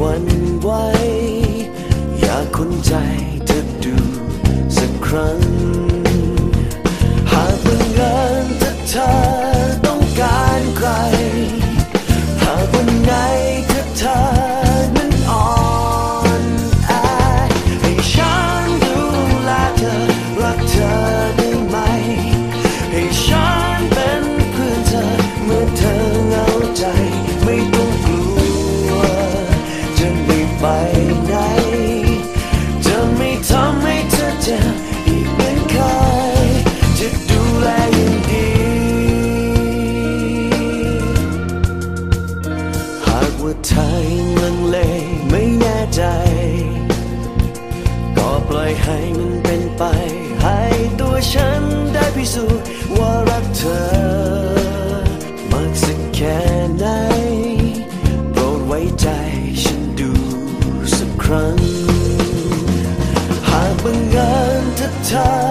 ยิ่ ว่าเธอยังลังเลไม่แน่ใจ ก็ปล่อยให้มันเป็นไป ให้ตัวฉันได้พิสูจน์ว่ารักเธอ มากสักแค่ไหนโปรดไว้ใจฉันดูสักครั้ง หากบังเอิญถ้าเธอ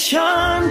ให้ฉัน